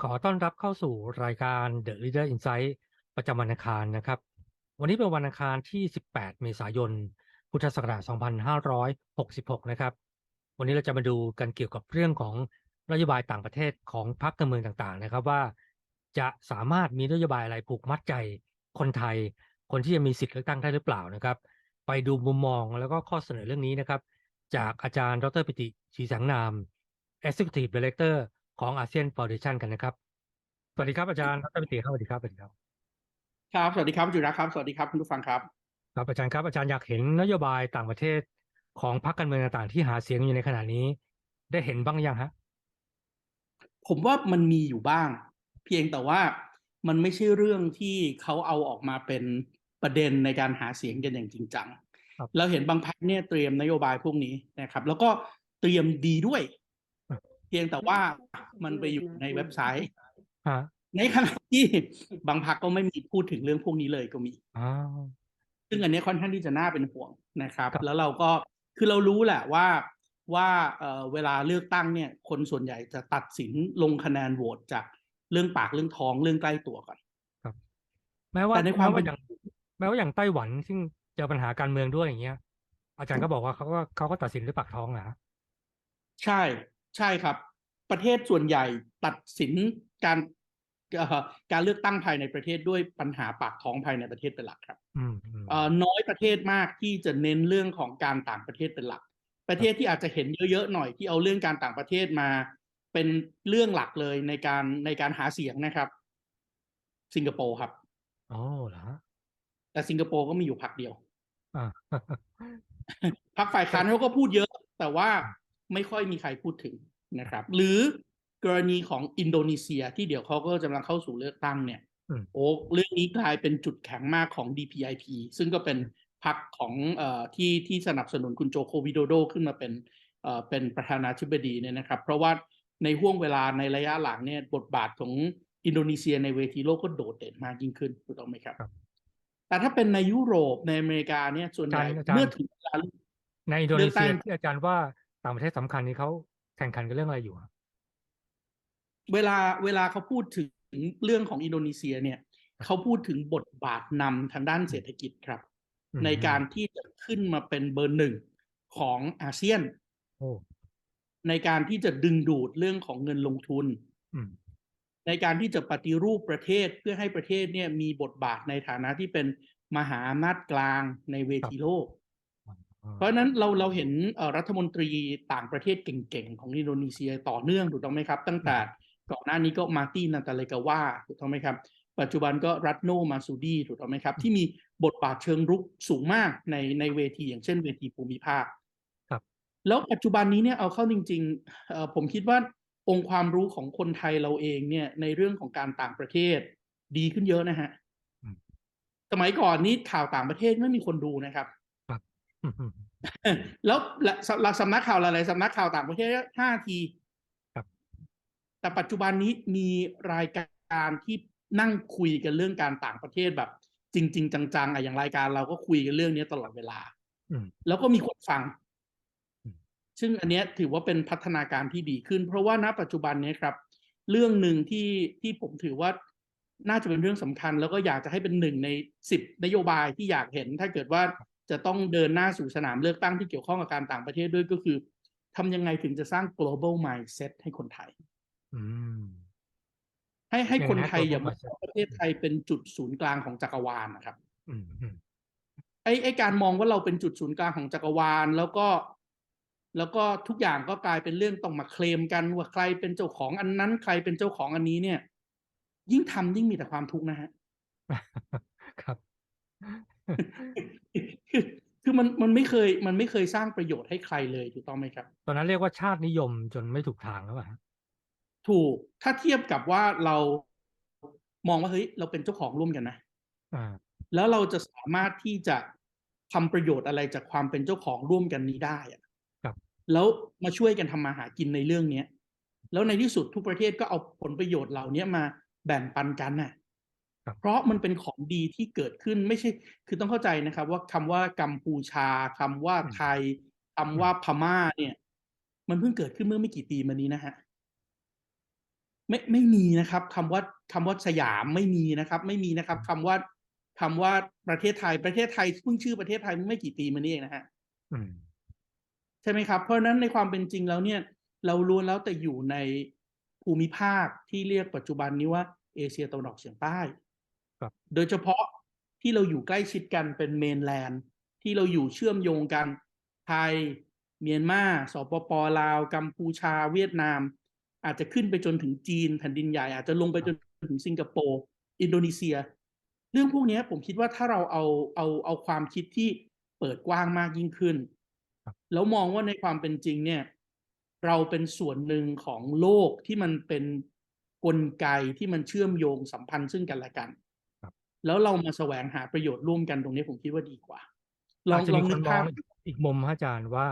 ขอต้อนรับเข้าสู่รายการ The Leader Insight ประจำวันอังคารนะครับ วันนี้เป็นวันอังคารที่ 18 เมษายน พุทธศักราช 2566 นะครับ วันนี้เราจะมาดูกันเกี่ยวกับเรื่องของนโยบายต่างประเทศของพรรคการเมืองต่างๆ นะครับว่า จะสามารถมีนโยบายอะไรผูกมัดใจคนไทย คนที่จะมีสิทธิ์เลือกตั้งได้หรือเปล่านะครับ ไปดูมุมมองแล้วก็ข้อเสนอเรื่องนี้นะครับ จากอาจารย์ดรปิติศรีแสงนาม Executive Director ของอาเซียนฟ u n เดชันกันนะครับ สวัสดีครับอาจารย์ดรปิติครับสวัสดีครับสวัสดีครับ ครับ สวัสดีครับจุฬาครับ สวัสดีครับคุณผู้ฟังครับ ครับอาจารย์ครับอาจารย์อยากเห็นนโยบายต่างประเทศของพรรคการเมืองต่างๆ ที่หาเสียงอยู่ในขณะนี้ ได้เห็นบ้างยังฮะ ผมว่ามันมีอยู่บ้าง เพียงแต่ว่ามันไม่ใช่เรื่องที่เขาเอาออกมาเป็นประเด็นในการหาเสียงกันอย่างจริงจังครับเราเห็นบางพรรคเนี่ยเตรียมนโยบายพวกนี้นะครับ แล้วก็เตรียมดีด้วยเพียงแต่ว่ามันไปอยู่ในเว็บไซต์ฮะในขณะที่บางพรรคก็ไม่มีพูดถึงเรื่องพวกนี้เลยก็มีอ้าวซึ่งอันเนี้ยค่อนข้างที่จะน่าเป็นห่วงนะครับครับ แล้วเราก็คือเรารู้แหละว่าว่าเอ่อเวลาเลือกตั้งเนี่ย คนส่วนใหญ่จะตัดสินลงคะแนนโหวตจากเรื่องปากเรื่องท้องเรื่องใกล้ตัวก่อนแม้ว่าแต่ในความแม้ว่าเป็นอย่างแม้ว่าอย่างไต้หวันซึ่งเจอปัญหาการเมืองด้วยอย่างเงี้ย อาจารย์ก็บอกว่าเขาก็เขาก็ตัดสินด้วยปากท้องนะใช่ ใช่ครับ ประเทศส่วนใหญ่ตัดสินการเอ่อการเลือกตั้งภายในประเทศด้วยปัญหาปากท้องภายในประเทศเป็นหลักครับอืมอืมเอ่อน้อยประเทศมากที่จะเน้นเรื่องของการต่างประเทศเป็นหลัก ประเทศที่อาจจะเห็นเยอะๆหน่อยที่เอาเรื่องการต่างประเทศมา เป็นเรื่องหลักเลยในการในการหาเสียงนะครับ สิงคโปร์ครับอ๋อเหรอฮะแต่สิงคโปร์ก็มีอยู่พรรคเดียวอ่าพรรคฝ่ายค้านเขาก็พูดเยอะ แต่ว่า ไม่ค่อยมีใครพูดถึงนะครับ หรือกรณีของอินโดนีเซียที่เดี๋ยวเขาก็กำลังเข้าสู่เลือกตั้งเนี่ยอืมโอ้เรื่องนี้กลายเป็นจุดแข็งมากของ DPIP ซึ่งก็เป็นพรรคของเอ่อที่ที่สนับสนุนคุณโจโควิโดโดขึ้นมาเป็นเอ่อเป็นประธานาธิบดีเนี่ยนะครับ เพราะว่าในห่วงเวลาในระยะหลังเนี่ยบทบาทของอินโดนีเซียในเวทีโลกก็โดดเด่นมากยิ่งขึ้นถูกต้องไหมครับครับแต่ถ้าเป็นในยุโรปในอเมริกาเนี่ยส่วนใหญ่อาจารย์เมื่อถึงเวลาในอินโดเลืนีอกตั้เซียงที่อาจารย์ว่า ต่างประเทศสำคัญนี้เขาแข่งขันกันเรื่องอะไรอยู่อะเวลาเวลาเขาพูดถึงเรื่องของอินโดนีเซียเนี่ยเขาพูดถึงบทบาทนำทางด้านเศรษฐกิจครับอืมในการที่จะขึ้นมาเป็นเบอร์หนึ่งของอาเซียนโอ้ในการที่จะดึงดูดเรื่องของเงินลงทุนอืมในการที่จะปฏิรูปประเทศเพื่อให้ประเทศเนี่ยมีบทบาทในฐานะที่เป็นมหาอำนาจกลางในเวทีโลก เพราะฉะนั้นเราเราเห็นเอ่อรัฐมนตรีต่างประเทศเก่งๆ ของอินโดนีเซียต่อเนื่องถูกต้องไหมครับ ตั้งแต่ก่อนหน้านี้ก็มาร์ตี้นาตาเลกาวาถูกต้องไหมครับ ปัจจุบันก็รัตโนมาซูดีถูกต้องไหมครับ ที่มีบทบาทเชิงรุกสูงมากในในเวทีอย่างเช่นเวทีภูมิภาคครับ แล้วปัจจุบันนี้เนี่ยเอาเข้าจริงๆเอ่อผมคิดว่าองค์ความรู้ของคนไทยเราเองเนี่ยในเรื่องของการต่างประเทศดีขึ้นเยอะนะฮะอืมสมัยก่อนนี้ข่าวต่างประเทศไม่มีคนดูนะครับอืมอืม แล้วและสำสำนักข่าวหลายๆสำนักข่าวต่างประเทศห้าทีครับ แต่ปัจจุบันนี้มีรายการที่นั่งคุยกันเรื่องการต่างประเทศแบบ จริง ๆ จังๆอะอย่างรายการเราก็คุยกันเรื่องนี้ตลอดเวลาอืมแล้วก็มีคนฟังอืมซึ่งอันเนี้ยถือว่าเป็นพัฒนาการที่ดีขึ้น เพราะว่าณปัจจุบันเนี้ยครับ เรื่องหนึ่งที่ที่ผมถือว่าน่าจะเป็นเรื่องสำคัญ แล้วก็อยากจะให้เป็นหนึ่งในสิบนโยบายที่อยากเห็น ถ้าเกิดว่า จะต้องเดินหน้าสู่สนามเลือกตั้งที่เกี่ยวข้องกับการต่างประเทศด้วยก็คือทำยังไงถึงจะสร้าง global mindset ให้คนไทยอืมให้ให้ยังไงคนฮะไทย global อย่ามอง mindset ว่าประเทศไทยเป็นจุดศูนย์กลางของจักรวาลนะครับอืมอืมไอ้ไอ้การมองว่าเราเป็นจุดศูนย์กลางของจักรวาล แล้วก็ แล้วก็ทุกอย่างก็กลายเป็นเรื่องต้องมาเคลมกันว่าใครเป็นเจ้าของอันนั้น ใครเป็นเจ้าของอันนี้เนี่ย ยิ่งทำยิ่งมีแต่ความทุกข์นะฮะครับ คือคือมันมันไม่เคยมันไม่เคยสร้างประโยชน์ให้ใครเลยถูกต้องไหมครับ ตอนนั้นเรียกว่าชาตินิยมจนไม่ถูกทางแล้วป่ะฮะถูกถ้าเทียบกับว่าเรามองว่าเฮ้ยเราเป็นเจ้าของร่วมกันนะอ่าแล้วเราจะสามารถที่จะทำประโยชน์อะไรจากความเป็นเจ้าของร่วมกันนี้ได้อะครับ แล้วมาช่วยกันทำมาหากินในเรื่องเนี้ย แล้วในที่สุดทุกประเทศก็เอาผลประโยชน์เหล่านี้มาแบ่งปันกันน่ะครับ เพราะมันเป็นของดีที่เกิดขึ้นไม่ใช่ คือต้องเข้าใจนะครับ ว่าคำว่ากัมพูชาคำว่าไทยคำว่าพม่าเนี่ย มันเพิ่งเกิดขึ้นเมื่อไม่กี่ปีมานี้นะฮะไม่ไม่มีนะครับคำว่าคำว่าสยามไม่มีนะครับ ไม่มีนะครับคำว่าคำว่าประเทศไทยประเทศไทยเพิ่งชื่อประเทศไทยไม่กี่ปีมานี้เองนะฮะอืมใช่ไหมครับ เพราะฉะนั้นในความเป็นจริงแล้วเนี่ย เราล้วนแล้วแต่อยู่ในภูมิภาคที่เรียกปัจจุบันนี้ว่าเอเชียตะวันออกเฉียงใต้ ครับโดยเฉพาะที่เราอยู่ใกล้ชิดกันเป็นเมนแลนด์ ที่เราอยู่เชื่อมโยงกันไทย เมียนมาสปปลาว กัมพูชา เวียดนาม อาจจะขึ้นไปจนถึงจีนแผ่นดินใหญ่อาจจะลงไปจนถึงสิงคโปร์อินโดนีเซีย เรื่องพวกเนี้ยผมคิดว่าถ้าเราเอาเอาเอาความคิดที่เปิดกว้างมากยิ่งขึ้นครับแล้วมองว่าในความเป็นจริงเนี่ย เราเป็นส่วนหนึ่งของโลกที่มันเป็นกลไกที่มันเชื่อมโยงสัมพันธ์ซึ่งกันและกันครับ แล้วเรามาแสวงหาประโยชน์ร่วมกันตรงนี้ผมคิดว่าดีกว่าลองอาจจะลมีองคนึนกมอภางพอีกมุมฮะอาจารย์ว่า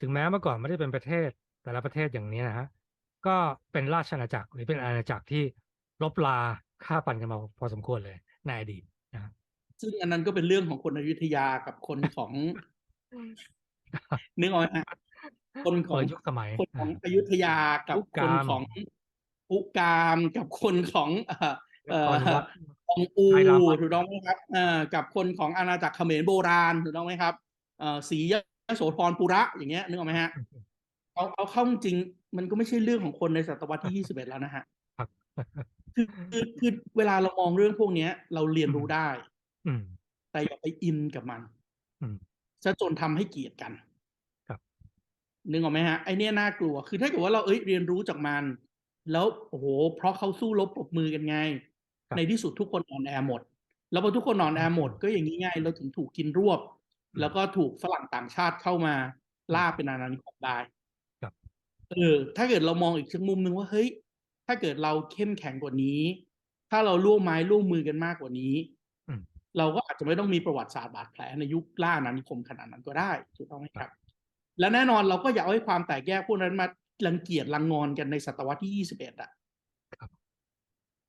ถึงแม้เมื่อก่อนไม่ได้เป็นประเทศ แต่ละประเทศอย่างนี้นะฮะก็เป็นราชอาณาจักรหรือเป็นอาณาจักรที่ลบลาฆ่าฟันกันมาพอสมควรเลยในอดีตนะฮะซึ่งอันนั้นก็เป็นเรื่องของคนอยุธยากับคนของนึกออกไหมฮะคนขคองนยุคสมัยคนของอ่าอยุธยากับอุคกานมของอุกามกับคนของเอ่อเอ่นอครวัดของอูไทยรามันถูกต้องไหมครับเอ่อกับคนของอาณาจักรเขมรโบราณถูกต้องไหมครับเอ่อศรียโสธรปุระอย่างเงี้ยนึกออกไหมฮะเอาเอาเข้าจริงมันก็ไม่ใช่เรื่องของคนในศตวรรษที่ยี่สิบเอ็ดแล้วนะฮะครับคือคือคือเวลาเรามองเรื่องพวกเนี้ย เราเรียนรู้ได้ อืมแต่อย่าไปอินกับมันอืมซะจนทำให้เกลียดกันครับนึกออกไหมฮะไอเนี้ยน่ากลัว คือถ้าเกิดว่าเราเอ้ยเรียนรู้จากมัน แล้วโอ้โห เพราะเขาสู้รบปรบมือกันไง ในที่สุดทุกคนนอนแอร์หมด แล้วพอทุกคนนอนแอร์หมดก็อย่างนี้ไงเราถึงถูกกินรวบ แล้วก็ถูกฝรั่งต่างชาติเข้ามาล่าเป็นอาณานิคมได้ครับเออถ้าเกิดเรามองอีกสักมุมหนึ่งว่าเฮ้ย ถ้าเกิดเราเข้มแข็งกว่านี้ ถ้าเราร่วมไม้ร่วมมือกันมากกว่านี้อืมเราก็อาจจะไม่ต้องมีประวัติศาสตร์บาดแผลในยุคล่าอาณานิคมขนาดนั้นก็ได้ถูกต้องไหมครับ และแน่นอนเราก็อย่าเอาให้ความแตกแยกพวกนั้นมารังเกียจรังงอนกันในศตวรรษที่ยี่สิบเอ็ดอะครับ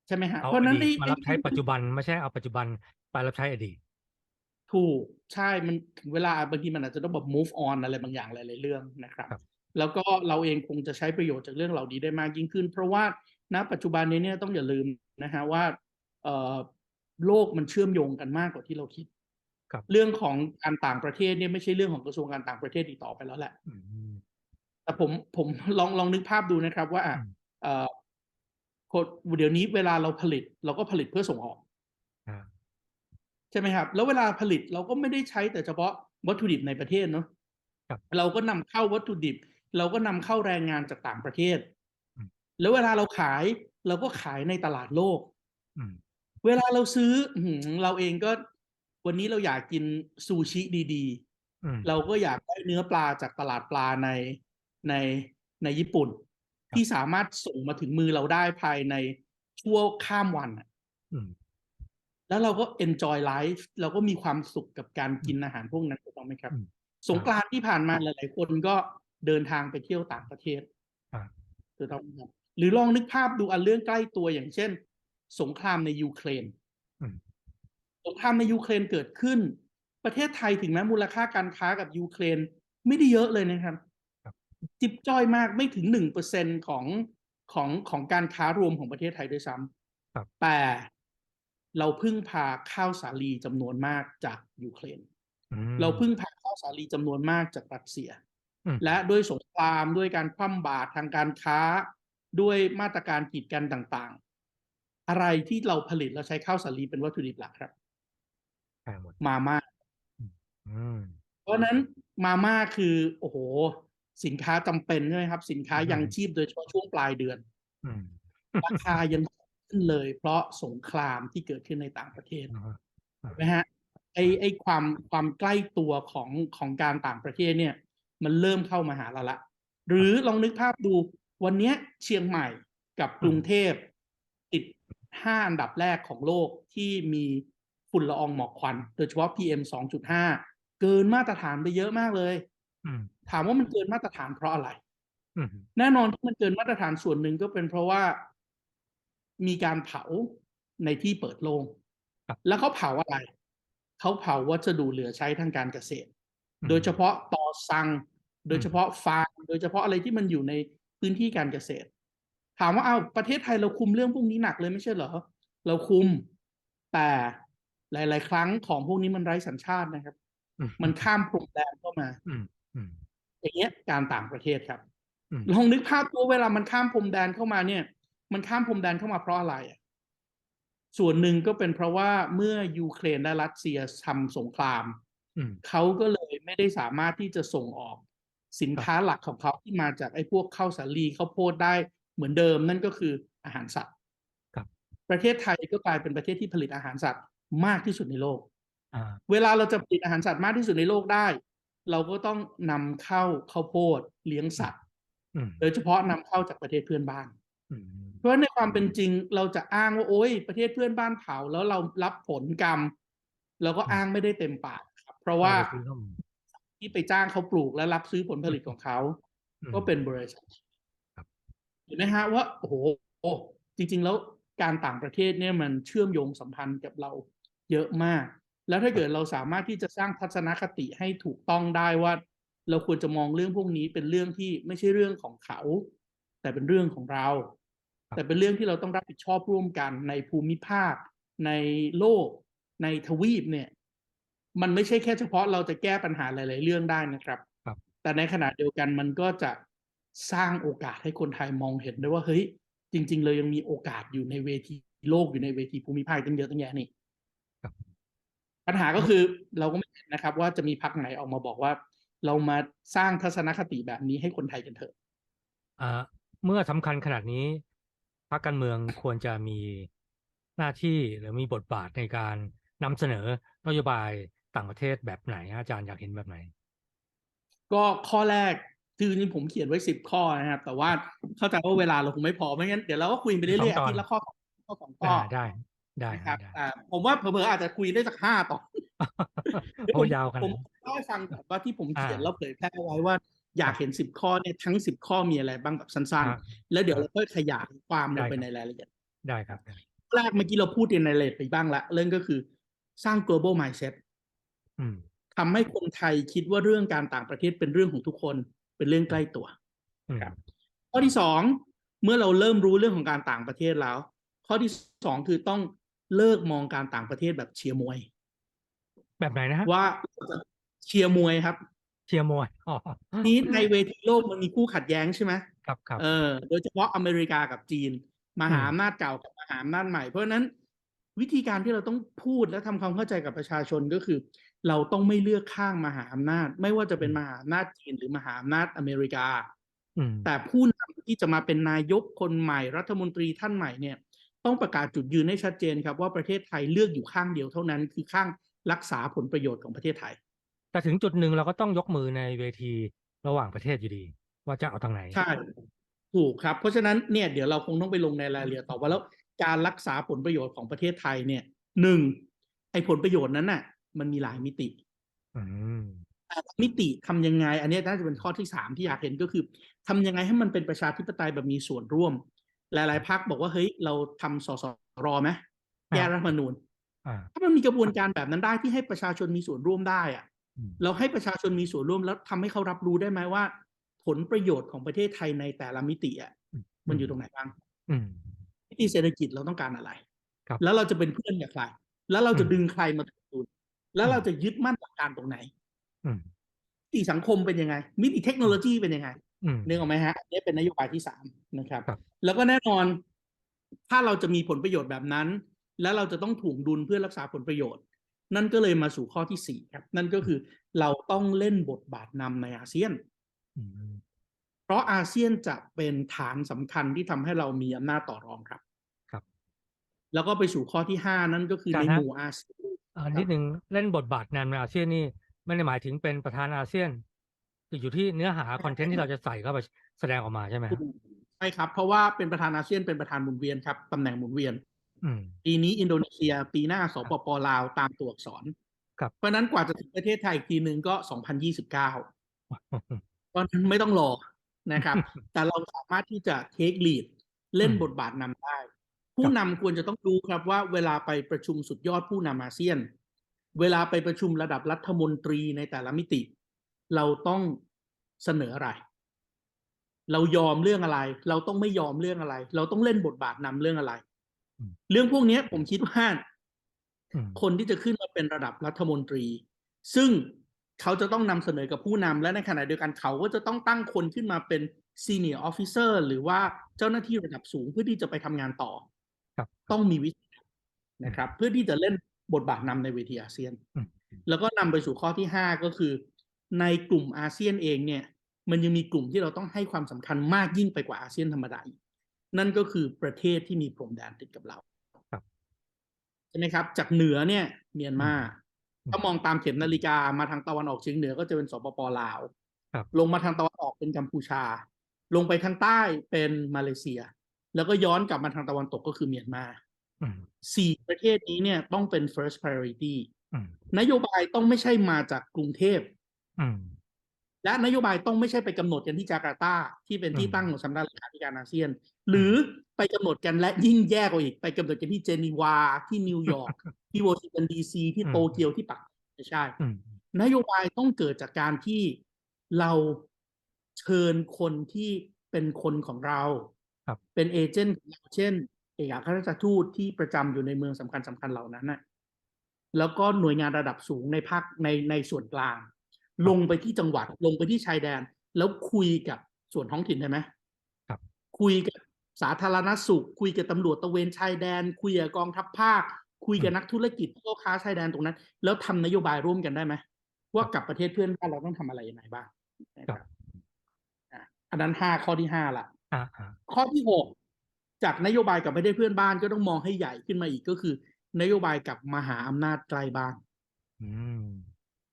ใช่ไหมฮะ เอาเพราะอฉะนั้นดีไอ้ตมารับใช้ปัจจุบันไม่ใช่เอาปัจจุบันไปรับใช้อดีต ถูกใช่มันถึงเวลาบางทีมันอาจจะต้องแบบ move on อะไรบางอย่างหลายๆเรื่องนะครับ ครับ แล้วก็เราเองคงจะใช้ประโยชน์จากเรื่องเหล่านี้ได้มากยิ่งขึ้น เพราะว่าณปัจจุบันนี้เนี่ยต้องอย่าลืมนะฮะว่าเอ่อโลกมันเชื่อมโยงกันมากกว่าที่เราคิด ครับ เรื่องของการต่างประเทศเนี่ยไม่ใช่เรื่องของกระทรวงการต่างประเทศอีกต่อไปแล้วแหละ อืม แต่ผมผม ลองลองนึกภาพดูนะครับว่าอืม เอ่อคน เดี๋ยวนี้เวลาเราผลิต เราก็ผลิตเพื่อส่งออกอ่าใช่ไหมครับ แล้วเวลาผลิตเราก็ไม่ได้ใช้แต่เฉพาะวัตถุดิบในประเทศเนาะครับเราก็นำเข้าวัตถุดิบ เราก็นำเข้าแรงงานจากต่างประเทศอืมแล้วเวลาเราขายเราก็ขายในตลาดโลกอืมเวลาเราซื้ออื้อหือเราเองก็ วันนี้เราอยากกินซูชิดีอืมๆเราก็อยากได้เนื้อปลาจากตลาดปลาในในในญี่ปุ่น ที่สามารถส่งมาถึงมือเราได้ภายในชั่วข้ามวันอะอืมแล้วเราก็ enjoy life เราก็มีความสุขกับการกินอาหารพวกนั้นถูกต้องไหมครับอืมสงกรานต์ที่ผ่านมาหลาย ๆ คนก็เดินทางไปเที่ยวต่างประเทศอ่าถูกต้องไหมครับหรือลองนึกภาพดูอันเรื่องใกล้ตัวอย่างเช่น สงครามในยูเครนอืมสงครามในยูเครนเกิดขึ้น ประเทศไทยถึงแม้มูลค่าการค้ากับยูเครน ไม่ได้เยอะเลยนะครับครับ จิบจ้อยมากไม่ถึงหนึ่งเปอร์เซ็นของของของการค้ารวมของประเทศไทยด้วยซ้ำครับแต่เราพึ่งพาข้าวสาลีจำนวนมากจากยูเครนอืมเราพึ่งพาข้าวสาลีจำนวนมากจากรัสเซียอืมและด้วยสงครามด้วยการคว่ำบาตรทางการค้าด้วยมาตรการกีดกันต่างๆ อะไรที่เราผลิตแล้วใช้ข้าวสาลีเป็นวัตถุดิบหลักครับใช่หมดมาม่าอืมเพราะฉะนั้นมาม่าคือ โอ้โห สินค้าจำเป็นใช่ไหมครับ สินค้าอืมยังชีพโดยเฉพาะช่วงปลายเดือนอืมราคายังขึ้นเลย เพราะสงครามที่เกิดขึ้นในต่างประเทศอ่าฮะถูกไหมฮะไอไอความความใกล้ตัวของของการต่างประเทศเนี่ย มันเริ่มเข้ามาหาเราละ หรือลองนึกภาพดูวันเนี้ยเชียงใหม่กับกรุงเทพติดห้าอันดับแรกของโลกที่มีฝุ่นละอองหมอกควัน โดยเฉพาะ PM 2.5 เกินมาตรฐานไปเยอะมากเลยอืม ถามว่ามันเกินมาตรฐานเพราะอะไรอืมแน่นอนที่มันเกินมาตรฐานส่วนหนึ่งก็เป็นเพราะว่ามีการเผาในที่เปิดโล่งครับแล้วเขาเผาอะไร เขาเผาวัสดุเหลือใช้ทางการเกษตรอืมโดยเฉพาะตอซัง โดยเฉพาะฟางโดยเฉพาะอะไรที่มันอยู่ในพื้นที่การเกษตร ถามว่าเอาวประเทศไทยเราคุมเรื่องพวกนี้หนักเลยไม่ใช่เหรอ เราคุมแต่หลาย ๆ ครั้งของพวกนี้มันไร้สัญชาตินะครับอืมมันข้ามพรมแดนเข้ามา อืมอืมอย่างเงี้ยการต่างประเทศครับอืมลองนึกภาพตัวเวลามันข้ามพรมแดนเข้ามาเนี่ย มันข้ามพรมแดนเข้ามาเพราะอะไรอะส่วนหนึ่งก็เป็นเพราะว่าเมื่อยูเครนและรัสเซียทำสงครามอืมเขาก็เลยไม่ได้สามารถที่จะส่งออกสินค้าหลักของเขาที่มาจากไอ้พวกข้าวสาลีข้าวโพดได้เหมือนเดิมนั่นก็คืออาหารสัตว์ครับประเทศไทยก็กลายเป็นประเทศที่ผลิตอาหารสัตว์มากที่สุดในโลกอ่าเวลาเราจะผลิตอาหารสัตว์มากที่สุดในโลกได้ เราก็ต้องนำเข้าข้าวโพดเลี้ยงสัตว์อืมโดยเฉพาะนำเข้าจากประเทศเพื่อนบ้านอืมเพราะในความเป็นจริงเราจะอ้างว่าโอ๊ยประเทศเพื่อนบ้านเผาแล้วเรารับผลกรรมเราก็อ้างไม่ได้เต็มปากครับ เพราะว่าเอไปซื้อเข้มที่ไปจ้างเขาปลูกและรับซื้อผลผลิตของเขาอืมก็เป็นบริษัทครับเห็นไหมฮะว่าโอ้โหจริง ๆ แล้วการต่างประเทศเนี่ยมันเชื่อมโยงสัมพันธ์กับเราเยอะมาก แล้วถ้าเกิดเราสามารถที่จะสร้างทัศนคติให้ถูกต้องได้ว่า เราควรจะมองเรื่องพวกนี้เป็นเรื่องที่ไม่ใช่เรื่องของเขา แต่เป็นเรื่องของเราครับแต่เป็นเรื่องที่เราต้องรับผิดชอบร่วมกันในภูมิภาค ในโลก ในทวีปเนี่ย มันไม่ใช่แค่เฉพาะเราจะแก้ปัญหาหลาย ๆ เรื่องได้นะครับครับ แต่ในขณะเดียวกันมันก็จะสร้างโอกาสให้คนไทยมองเห็นด้วยว่าเฮ้ยจริง ๆ เลยยังมีโอกาสอยู่ในเวทีโลกอยู่ในเวทีภูมิภาคตั้งเยอะตั้งแยะนี่ครับ ปัญหาก็คือเราก็ไม่เห็นนะครับ ว่าจะมีพรรคไหนออกมาบอกว่า เรามาสร้างทัศนคติแบบนี้ให้คนไทยกันเถอะอ่าเมื่อสำคัญขนาดนี้พรรคการเมืองควรจะมีหน้าที่หรือมีบทบาทในการนำเสนอนโยบายต่างประเทศแบบไหนฮะอาจารย์อยากเห็นแบบไหน ก็ข้อแรกคือจริงๆผมเขียนไว้สิบข้อนะครับ แต่ว่าเข้าใจว่าเวลาเราคงไม่พอไม่งั้นเดี๋ยวเราก็คุยไปเรื่อยๆสองตอนอาทิตย์ละข้อข้อสองข้ออ่าได้ ได้นะคครัรับบอ่าผมว่าเผลอๆอาจจะคุยได้สักห้าตอนเดี๋ยวโอ้ผมยาวขนาผดมนั้นเล่าให้ฟังก่อนว่าที่ผมเขียนอ่าแล้วเผยแพร่ไว้ว่าอยากเห็นสิบข้อเนี่ยทั้งสิบข้อมีอะไรบ้างแบบสั้นอ่าๆแล้วเดี๋ยวเราค่อยขยายความลได้งไปครับในรายละเอียดได้ครับได้แรกเมื่อกี้เราพูดในรายละเอียดไปบ้างละเรื่องก็คือสร้าง global mindset อืมทำให้คนไทยคิดว่าเรื่องการต่างประเทศเป็นเรื่องของทุกคนเป็นเรื่องใกล้ตัวอืมครับข้อที่สองเมื่อเราเริ่มรู้เรื่องของการต่างประเทศแล้ว ข้อที่สองคือต้อง เลิกมองการต่างประเทศแบบเชียร์มวย แบบไหนนะฮะว่าเชียร์มวยครับ เชียร์มวยอ๋อนี้ในเวทีโลกมันมีคู่ขัดแย้งใช่ไหมครับครับเออโดยเฉพาะอเมริกากับจีนมหาอืมอำนาจเก่ากับมหาอำนาจใหม่ เพราะฉะนั้นวิธีการที่เราต้องพูดและทำความเข้าใจกับประชาชนก็คือ เราต้องไม่เลือกข้างมหาอำนาจ ไม่ว่าจะเป็นมหาอำนาจจีนหรือมหาอำนาจอเมริกาอืมแต่ผู้นำที่จะมาเป็นนายกคนใหม่รัฐมนตรีท่านใหม่เนี่ย ต้องประกาศจุดยืนให้ชัดเจนครับว่าประเทศไทยเลือกอยู่ข้างเดียวเท่านั้น คือข้างรักษาผลประโยชน์ของประเทศไทย แต่ถึงจุดหนึ่งเราก็ต้องยกมือในเวทีระหว่างประเทศอยู่ดี ว่าจะเอาทางไหนใช่ถูกครับ เพราะฉะนั้นเนี่ยเดี๋ยวเราคงต้องไปลงในรายละเอียดต่อว่าแล้วการรักษาผลประโยชน์ของประเทศไทยเนี่ยหนึ่งไอ้ผลประโยชน์นั้นน่ะ มันมีหลายมิติอืมแต่ละมิติทำยังไง อันเนี้ยน่าจะเป็นข้อที่สามที่อยากเห็นก็คือทำยังไงให้มันเป็นประชาธิปไตยแบบมีส่วนร่วม หลาย ๆพักบอกว่าเฮ้ยเราทำสสรไหมแก้รัฐธรรมนูญอ่าถ้ามันมีกระบวนการแบบนั้นได้ที่ให้ประชาชนมีส่วนร่วมได้อะอืมเราให้ประชาชนมีส่วนร่วมแล้วทำให้เขารับรู้ได้ไหมว่า ผลประโยชน์ของประเทศไทยในแต่ละมิติอะมันอยู่ตรงไหนบ้างอืมมิติเศรษฐกิจเราต้องการอะไรครับแล้วเราจะเป็นเพื่อนกับใคร แล้วเราจะอืมดึงใครมาถือดุลแล้วอืมเราจะยึดมั่นหลักการตรงไหนอืมมิติสังคมเป็นยังไง มิติเทคโนโลยีเป็นยังไงอืม นึกออกไหมฮะอันนี้เป็นนโยบายที่สามนะครับครับ แล้วก็แน่นอน ถ้าเราจะมีผลประโยชน์แบบนั้น แล้วเราจะต้องถ่วงดุลเพื่อรักษาผลประโยชน์ นั่นก็เลยมาสู่ข้อที่สี่ครับ นั่นก็คือเราต้องเล่นบทบาทนำในอาเซียนอืมเพราะอาเซียนจะเป็นฐานสำคัญที่ทำให้เรามีอำนาจต่อรองครับ ครับ แล้วก็ไปสู่ข้อที่ห้านั่นก็คือการในฮะหมู่อาเซียนอ่านิดนึงเล่นบทบาทนำในอาเซียนนี่ไม่ได้หมายถึงเป็นประธานอาเซียนแต่ อยู่ที่เนื้อหาคอนเทนต์ที่เราจะใส่เข้าไปแสดงออกมาใช่ไหมครับใช่ครับ เพราะว่าเป็นประธานอาเซียนเป็นประธานหมุนเวียนครับตำแหน่งหมุนเวียนอืมปีนี้อินโดนีเซีย ปีหน้าสปปลาวตามตัวอักษรครับเพราะฉะนั้นกว่าจะถึงประเทศไทยอีกทีหนึ่งก็2029เพราะฉะนั้นไม่ต้องรอนะครับ แต่เราสามารถที่จะเทคลีดเล่นอืมบทบาทนำได้ ผู้นำควรจะต้องรู้ครับว่าเวลาไปประชุมสุดยอดผู้นำอาเซียน เวลาไปประชุมระดับรัฐมนตรีในแต่ละมิติ เราต้องเสนออะไร เรายอมเรื่องอะไร เราต้องไม่ยอมเรื่องอะไร เราต้องเล่นบทบาทนำเรื่องอะไรอืมเรื่องพวกเนี้ยผมคิดว่าอืมคนที่จะขึ้นมาเป็นระดับรัฐมนตรี ซึ่งเขาจะต้องนำเสนอกับผู้นำและในขณะเดียวกันเขาก็จะต้องตั้งคนขึ้นมาเป็น senior officer หรือว่าเจ้าหน้าที่ระดับสูงเพื่อที่จะไปทำงานต่อครับต้องมีวิธีนะครับ เพื่อที่จะเล่นบทบาทนำในเวทีอาเซียนอืมแล้วก็นำไปสู่ข้อที่ห้าก็คือ ในกลุ่มอาเซียนเองเนี่ยมันยังมีกลุ่มที่เราต้องให้ความสำคัญมากยิ่งไปกว่าอาเซียนธรรมดาอีกนั่นก็คือประเทศที่มีพรมแดนติดกับเราครับใช่ไหมครับ จากเหนือเนี่ยเมียนมาอืมถ้ามองตามเข็มนาฬิกามาทางตะวันออกเฉียงเหนือก็จะเป็นสปปลาวครับลงมาทางตะวันออกเป็นกัมพูชา ลงไปทางใต้เป็นมาเลเซีย แล้วก็ย้อนกลับมาทางตะวันตกก็คือเมียนมาอืมสี่ประเทศนี้เนี่ยต้องเป็น first priority อืมนโยบายต้องไม่ใช่มาจากกรุงเทพ อืมและนโยบายต้องไม่ใช่ไปกำหนดกันที่จาการ์ตาที่เป็นที่อืมตั้งของสำนักเลขาธิการอาเซียน หรือไปกำหนดกันและยิ่งแย่กว่าอีก ไปกำหนดกันที่เจนีวาที่นิวยอร์กที่วอชิงตันดีซีที่อืมโตเกียวที่ปักกิ่งไม่ใช่อืมนโยบายต้องเกิดจากการที่เราเชิญคนที่เป็นคนของเราครับเป็นเอเจนต์ของเราเช่น เอกอัครราชทูตที่ประจำอยู่ในเมืองสำคัญสำคัญเหล่านั้นน่ะแล้วก็หน่วยงานระดับสูงในภาคในในส่วนกลาง ลงไปที่จังหวัดลงไปที่ชายแดน แล้วคุยกับส่วนท้องถิ่นได้ไหมครับ คุยกับสาธารณสุข คุยกับตำรวจตระเวนชายแดน คุยกับกองทัพภาค คุยกับนักธุรกิจพ่อค้าชายแดนตรงนั้น แล้วทำนโยบายร่วมกันได้ไหมว่ากับประเทศเพื่อนบ้านเราต้องทำอะไรยังไงบ้างนะครับอะอันนั้นห้าข้อที่ห้าละอ่าอ่าข้อที่หกจากนโยบายกับประเทศเพื่อนบ้านก็ต้องมองให้ใหญ่ขึ้นมาอีกก็คือ นโยบายกับมหาอำนาจใกล้บ้านอื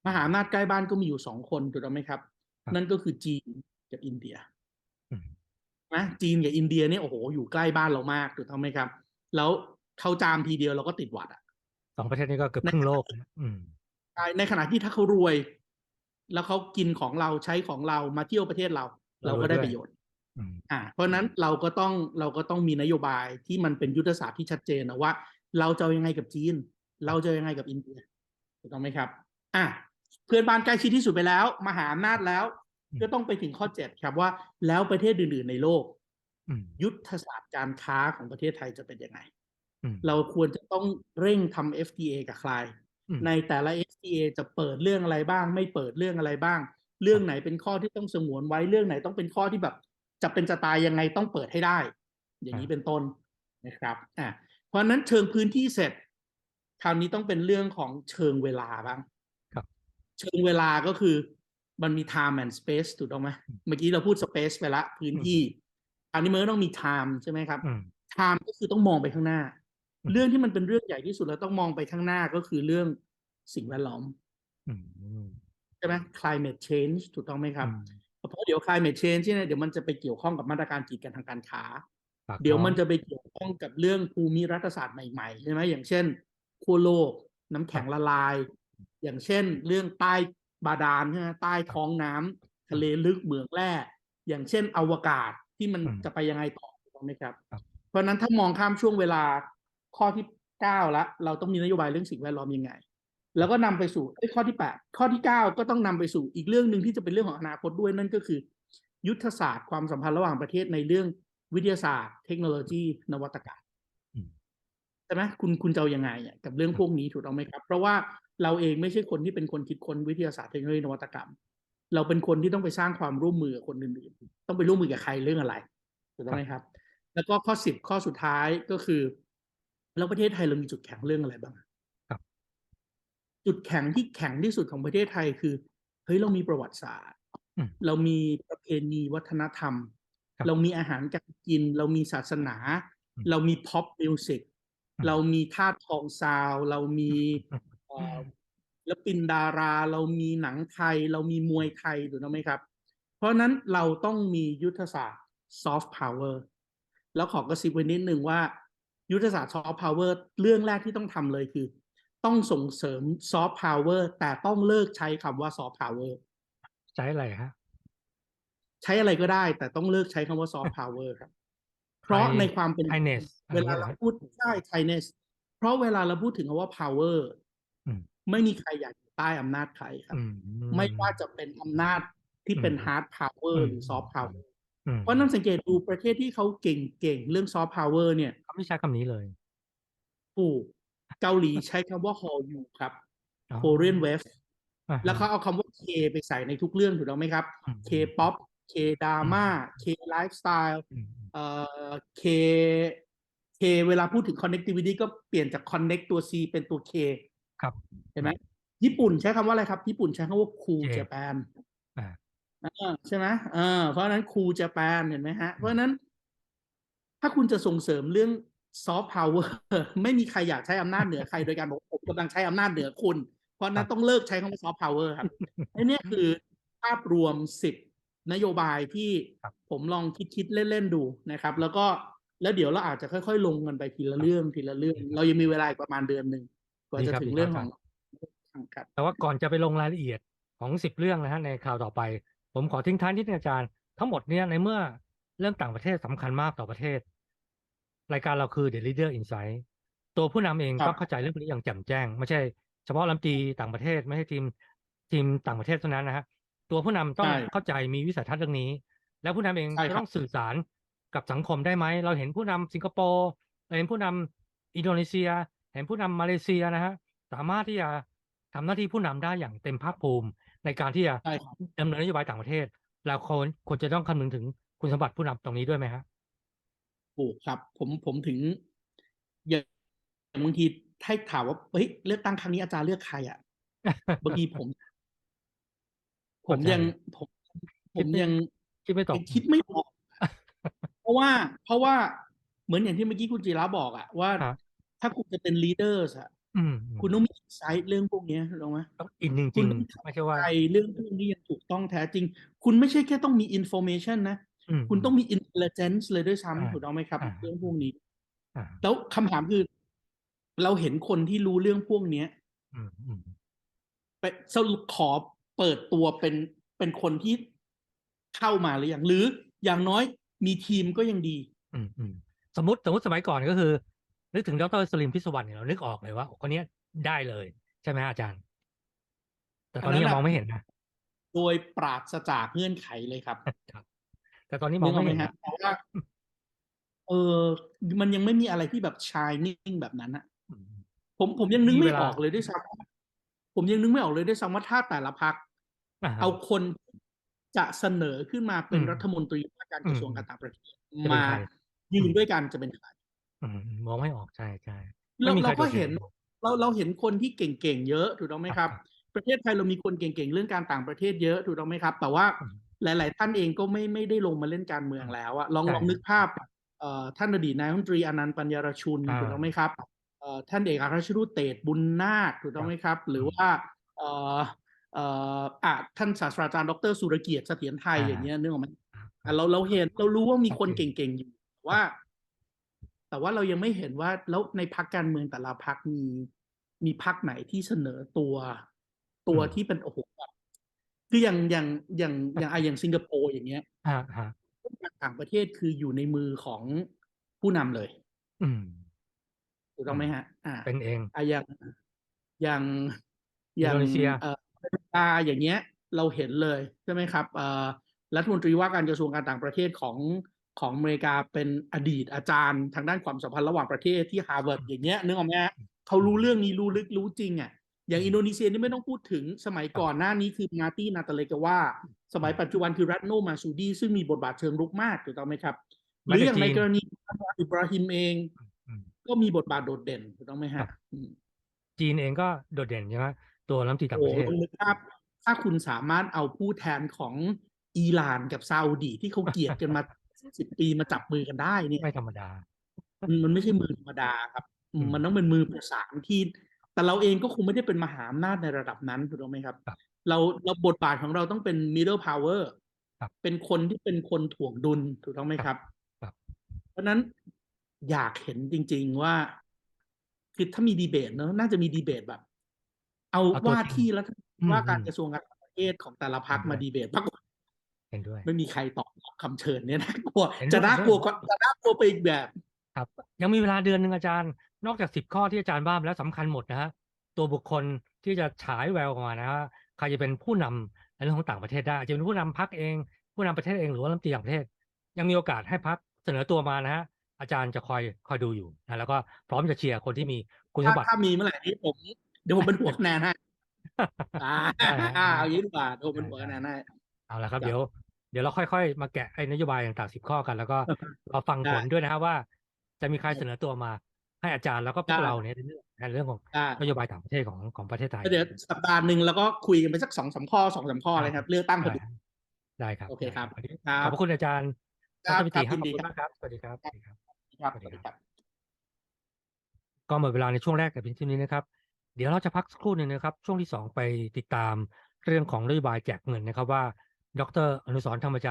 มมหาอำนาจใกล้บ้านก็มีอยู่สองคนถูกต้องไหมครับครับนั่นก็คือจีนกับอินเดียอืมนะจีนกับอินเดียเนี่ยโอ้โหอยู่ใกล้บ้านเรามากถูกต้องไหมครับ แล้วเขาจามทีเดียวเราก็ติดหวัดอะสองประเทศนี้ก็เกือบครึ่งโลกนะอืมใช่ในขณะที่ถ้าเขารวย แล้วเขากินของเราใช้ของเรามาเที่ยวประเทศเรา เราก็ได้ประโยชน์อืมอ่า เพราะฉะนั้นเราก็ต้องเราก็ต้องมีนโยบายที่มันเป็นยุทธศาสตร์ที่ชัดเจนนะว่า เราจะเอายังไงกับจีน เราจะเอายังไงกับอินเดียถูกต้องไหมครับ อะ เพื่อนบ้านใกล้ชิดที่สุดไปแล้ว มหาอำนาจแล้ว ก็ต้องไปถึงข้อเจ็ดครับว่า แล้วประเทศอื่นๆในโลกอืมยุทธศาสตร์การค้าของประเทศไทยจะเป็นยังไงอืมเราควรจะต้องเร่งทำ FTA กับใครอืมในแต่ละ FTA จะเปิดเรื่องอะไรบ้าง ไม่เปิดเรื่องอะไรบ้าง เรื่องไหนเป็นข้อที่ต้องสงวนไว้เรื่องไหนต้องเป็นข้อที่แบบ จะเป็นจะตายยังไงต้องเปิดให้ได้ อย่างนี้เป็นต้นนะครับอะเพราะฉะนั้นเชิงพื้นที่เสร็จ คราวนี้ต้องเป็นเรื่องของเชิงเวลาบ้างครับ เชิงเวลาก็คือมันมี time and space ถูกต้องไหมเมื่อกี้เราพูด space ไปละพื้นที่อันนี้มันก็ต้องมี time ใช่ไหมครับอืม time ก็คือต้องมองไปข้างหน้าอืมเรื่องที่มันเป็นเรื่องใหญ่ที่สุดแล้วต้องมองไปข้างหน้าก็คือเรื่องสิ่งแวดล้อมอืมใช่ไหม climate change ถูกต้องไหมครับอืมเพราะเดี๋ยว climate change เนี่ยเดี๋ยวมันจะไปเกี่ยวข้องกับมาตรการกีดกันทางการค้าปากเดี๋ยวท้องมันจะไปเกี่ยวข้องกับเรื่องภูมิรัฐศาสตร์ใหม่ๆใช่ไหมอย่างเช่นขั้วโลกน้ำแข็งละลาย อย่างเช่น เรื่องใต้บาดาลใช่ไหมใต้ท้องน้ำทะเลลึกเหมืองแร่อย่างเช่น อวกาศที่มันอืมจะไปยังไงต่อถูกต้องไหมครับครับ เพราะฉะนั้นถ้ามองข้ามช่วงเวลาข้อที่เก้าละเราต้องมีนโยบายเรื่องสิ่งแวดล้อมยังไง แล้วก็นำไปสู่เอ้ยข้อที่แปดข้อที่เก้าก็ต้องนำไปสู่อีกเรื่องหนึ่งที่จะเป็นเรื่องของอนาคตด้วยนั่นก็คือ ยุทธศาสตร์ความสัมพันธ์ระหว่างประเทศในเรื่องวิทยาศาสตร์ เทคโนโลยี นวัตกรรมอืมใช่ไหมคุณคุณจะเอายังไงอะกับเรื่องพวกนี้ถูกต้องไหมครับ เพราะว่า เราเองไม่ใช่คนที่เป็นคนคิดค้นวิทยาศาสตร์เทคโนโลยีนวัตกรรม เราเป็นคนที่ต้องไปสร้างความร่วมมือกับคนอื่นๆต้องไปร่วมมือกับใครเรื่องอะไรถูกต้องไหมครับ แล้วก็ข้อสิบข้อสุดท้ายก็คือแล้วประเทศไทยเรามีจุดแข็งเรื่องอะไรบ้างครับจุดแข็งที่แข็งที่สุดของประเทศไทยคือเฮ้ยเรามีประวัติศาสตร์อืมเรามีประเพณีวัฒนธรรมครับเรามีอาหารการกิน เรามีศาสนาอืมเรามี pop music อืมเรามีท่าตุทองซาว เรามีเอ่อ ศิลปินดาราเรามีหนังไทย เรามีมวยไทยถูกต้องไหมครับ เพราะฉะนั้นเราต้องมียุทธศาสตร์ soft power แล้วขอกระซิบไว้นิดนึงว่า ยุทธศาสตร์ soft power เรื่องแรกที่ต้องทำเลยคือ ต้องส่งเสริม soft power แต่ต้องเลิกใช้คำว่า soft power ใช้อะไรฮะใช้อะไรก็ได้ แต่ต้องเลิกใช้คำว่า soft power ครับ เพราะในความเป็น kindness เวลาเราพูดใช่ kindness เพราะเวลาเราพูดถึงคำว่า power อืม ไม่มีใครอยากอยู่ใต้อำนาจใครครับอืมไม่ว่าจะเป็นอำนาจที่เป็นอืม hard power อืมหรือ soft power อืมเพราะนั้นสังเกตดูประเทศที่เขาเก่งๆ เรื่องซอฟต์พาวเวอร์เนี่ยเขาไม่ใช้คำนี้เลยถูกเกาหลีใช้คำว่า Hall U ครับอ๋อ Korean Wave อ่าฮะแล้วเขาเอาคำว่า K ไปใส่ในทุกเรื่องถูกต้องไหมครับอืม K-pop K drama K lifestyle อืมเอ่อ K K เวลาพูดถึง connectivity ก็เปลี่ยนจาก connect ตัว C เป็นตัว K ครับเห็นไหมญี่ปุ่นใช้คำว่าอะไรครับ ญี่ปุ่นใช้คำว่า cool J Japan อ่าอ่าใช่ไหมเออเพราะฉะนั้น cool Japan เห็นไหมฮะ เพราะฉะนั้น ถ้าคุณจะส่งเสริมเรื่อง soft power ไม่มีใครอยากใช้อำนาจเหนือใครโดยการบอกผมกำลังใช้อำนาจเหนือคุณ เพราะฉะนั้นต้องเลิกใช้คำว่า soft power ครับอันเนี้ยคือภาพรวมสิบนโยบายที่ครับผมลองคิดคิดๆเล่น ๆ ดูนะครับ แล้วก็แล้วเดี๋ยวเราอาจจะค่อย ๆ ลงกันไปทีละเรื่องทีละเรื่อง เรายังมีเวลาอีกประมาณเดือนหนึ่ง กว่าดีจะครับถึงดีเรื่องคขรัอบงทางการแต่ว่าก่อนจะไปลงรายละเอียดของสิบเรื่องนะฮะในข่าวต่อไป ผมขอทิ้งท้ายนิดนึงอาจารย์ ทั้งหมดเนี่ยในเมื่อเรื่องต่างประเทศสำคัญมากต่อประเทศ รายการเราคือ The Leader Insight ตัวผู้นำเองครับต้องเข้าใจเรื่องพวกนี้อย่างแจ่มแจ้ง ไม่ใช่เฉพาะลำตรีต่างประเทศ ไม่ใช่ทีมทีมต่างประเทศเท่านั้นนะฮะตัวผู้นำต้องใช่เข้าใจมีวิสัยทัศน์เรื่องนี้ แล้วผู้นำเองใช่ครับจะต้องสื่อสารกับสังคมได้ไหม เราเห็นผู้นำสิงคโปร์เราเห็นผู้นำอินโดนีเซีย เห็นผู้นำมาเลเซียนะฮะสามารถที่จะทำหน้าที่ผู้นำได้อย่างเต็มภาคภูมิ ในการที่จะใช่ครับดำเนินนโยบายต่างประเทศเราควรควรจะต้องคำนึงถึงคุณสมบัติผู้นำตรงนี้ด้วยไหมฮะถูกครับ ผมผมถึงอย่างบางทีให้ถามว่าเฮ้ยเลือกตั้งครั้งนี้อาจารย์เลือกใครอะบางทีผม ผมยังผมผมยังคิดไม่ตกยังคิดไม่ออก เพราะว่า เพราะว่าเหมือนอย่างที่เมื่อกี้คุณจิระบอกอะว่าครับ ถ้าคุณจะเป็น leaders อะอืมคุณต้องมีไซต์เรื่องพวกเนี้ยถูกไหมต้องอินจคุริณงต้องๆไม่ใช่ว่าใจเรื่องพวกนี้ยังถูกต้องแท้จริง คุณไม่ใช่แค่ต้องมี information นะอืมคุณต้องมี intelligence เลยด้วยอ่าซ้ำถูกต้องไหมครับอ่าเรื่องพวกนี้อ่าแล้วคำถามคือ เราเห็นคนที่รู้เรื่องพวกเนี้ยอืมอืมไปสรุปขอเปิดตัวเป็นเป็นคนที่เข้ามาหรือยังหรืออย่างน้อยมีทีมก็ยังดีอืมอืมสมมติสมมติสมัยก่อนก็คือ นึกถึงดรสลิมพิศวรรณเนี่ยเรานึกออกเลยว่าคนเนี้ยได้เลยใช่ไหมฮะอาจารย์ แต่ตอนนี้อันนั้ยังนมองน่ะไม่เห็นนะโดยปราศจากเงื่อนไขเลยครับครับแต่ตอนนี้มองนึกออกไม่ไหมเห็นฮะนะเพราะว่าเออมันยังไม่มีอะไรที่แบบชายนิ่งแบบนั้นอะอืมผมผมยังนึกมีไม่เวลาออกเลยด้วยซ้ำผมยังนึกไม่ออกเลยด้วยซ้ำว่าถ้าแต่ละพักอ่าฮะเอาคนจะเสนอขึ้นมาเป็นอืมรัฐมนตรีว่าการกระทรวงอืมการต่างประเทศจะเป็นมาใครยืนด้วยกันจะเป็นใคร อืม มองไม่ออก ใช่ใช่เราไม่มีใคเรารก็โดดเห็นด่เราเราเห็นคนที่เก่งๆเยอะถูกต้องไหมครับประเทศไทยเรามีคนเก่งๆเรื่องการต่างประเทศเยอะถูกต้องไหมครับ แต่ว่าอืมหลาย ๆ ท่านเองก็ไม่ไม่ได้ลงมาเล่นการเมืองแล้วอะลองใช่ลองนึกภาพเอ่อท่านอดีตนายกรัฐมนตรีอนันต์ปัญญารชุนอ่าถูกต้องไหมครับเอ่อท่านเอกอัครราชทูตเตดบุญนาคถูกต้องไหมครับหรือว่าเอ่อเอ่ออะท่านศาสตราจารย์ดรสุรเกียรติเสถียรไทยอ่าอย่างเงี้ยนึกออกไหมอ่าอะเราเราเห็นเรารู้ว่ามีโอเคคนเก่งๆอยู่แต่ว่า แต่ว่าเรายังไม่เห็นว่าแล้วในพักการเมืองแต่ละพักมีมีพักไหนที่เสนอตัวตัวที่เป็นโอ้โหแบบคืออย่างอย่างอย่างอย่างไอะอย่างสิงคโปร์อย่างเงี้ยอ่าฮะต่างประเทศคืออยู่ในมือของผู้นำเลย อืมถูกต้องไหมฮะ อ่า เป็นเองอะอย่าง อย่าง อย่างอินโดนีเซียเอ่ออเมริกาอย่างเงี้ย เราเห็นเลยใช่ไหมครับ เอ่อ รัฐมนตรีว่าการกระทรวงการต่างประเทศของ ของอเมริกาเป็นอดีตอาจารย์ทางด้านความสัมพันธ์ระหว่างประเทศที่ฮาร์วาร์ดอย่างเงี้ยนึกออกไหมฮะเขารู้เรื่องนี้รู้ลึกรู้จริงอะอย่างอินโดนีเซียนี่ไม่ต้องพูดถึงสมัยก่อนหน้านี้คือมาร์ตี้นาตาเลกาว่า สมัยปัจจุบันคือรัตโนมาซูดี ซึ่งมีบทบาทเชิงรุกมากถูกต้องไหมครับหแม้รือแต่อย่างในจีนกรณีอันวาอิบราฮิมเองอืมก็มีบทบาทโดดเด่นถูกต้องไหมครัฮะบอืมจีนเองก็โดดเด่นใช่ไหมตัวรัฐมนตรีต่างโอ้ประเทศต้องนึกภาพถ้าคุณสามารถเอาผู้แทนของอิหร่านกับซาอุดีที่เขาเกลียดกันมา สิบปีมาจับมือกันได้เนี่ยไม่ธรรมดา มันมันไม่ใช่มือธรรมดาครับอืมอืมมันต้องเป็นมือประสานที่ แต่เราเองก็คงไม่ได้เป็นมหาอำนาจในระดับนั้นถูกต้องไหมครับครับ เราเราบทบาทของเราต้องเป็น middle power ครับเป็นคนที่เป็นคนถ่วงดุลถูกต้องไหมครับครับเพราะฉะนั้นอยากเห็นจริง ๆว่าคือถ้ามีดีเบตเนอะน่าจะมีดีเบตแบบ เอาเอาตัวว่าจริงที่แล้วอืมว่าการอืมกระทรวงการต่างประเทศของแต่ละพรรคเห็นด้วยมาดีเบตปรากฏเห็น ด้วย ไม่มีใครตอบคำเชิญเนี่ยน่ากลัวเห็นด้วยจะน่ากลัวเห็นด้วยก็จะน่ากลัวไปอีกแบบ ครับ ยังมีเวลาเดือนหนึ่งอาจารย์ นอกจากสิบข้อที่อาจารย์ว่ามาแล้วสำคัญหมดนะฮะตัวบุคคลที่จะฉายแววออกมานะฮะใครจะเป็นผู้นำในเรื่องของต่างประเทศได้อาจจะเป็นผู้นำพรรคเอง ผู้นำประเทศเองหรือว่ารัฐมนตรีต่างประเทศ ยังมีโอกาสให้พักเสนอตัวมานะฮะอาจารย์จะคอยคอยดูอยู่นะแล้วก็พร้อมจะเชียร์คนที่มีคุณสถ้ามบัติถ้ามีเมื่อไหร่นี้ผมเดี๋ยวผมเป็นหัวคะแนนให้อ่าได้ฮะอ่าเอาอย่างนี้ดีกว่าเดี๋ยวผมเป็นหัวคะแนนให้เอาละครับครับเดี๋ยว เดี๋ยวเราค่อยๆ มาแกะไอ้นโยบายต่างๆสิบข้อกัน แล้วก็เราฟังผลได้ด้วยนะครับว่า จะมีใครเสนอตัวมาให้อาจารย์แล้วก็พวกได้เราเนี่ยในเรื่องในเรื่องของได้นโยบายต่างประเทศของของประเทศไทยแล้วเดี๋ยวสัปดาห์หนึ่งแล้วก็คุยกันไปสักสองสามข้อสองสามข้อเลยครับ เลือกตั้งพอดีได้ครับโอเคครับวันนี้ครับขอบพระคุณอาจารย์ครับดรปิติครับครับยิขอนบดีคุณมากครับสวัสดีครับสวัสดีครับครับสวัสดีสวัสดีคครัรับบก็หมดเวลาในช่วงแรกแต่เพียงเท่านี้นะครับ เดี๋ยวเราจะพักสักครู่หนึ่งนะครับ ช่วงที่สองไปติดตามเรื่องของนโยบายแจกเงินนะครับว่า ดรอนุสรธรรมใจ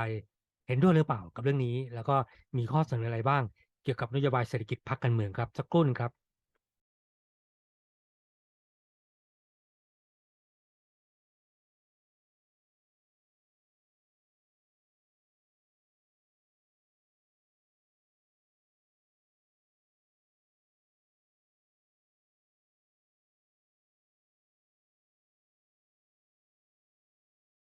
เห็นด้วยหรือเปล่ากับเรื่องนี้ แล้วก็มีข้อเสนออะไรบ้าง เกี่ยวกับนโยบายเศรษฐกิจพักการเมืองครับสักครู่นึงครับ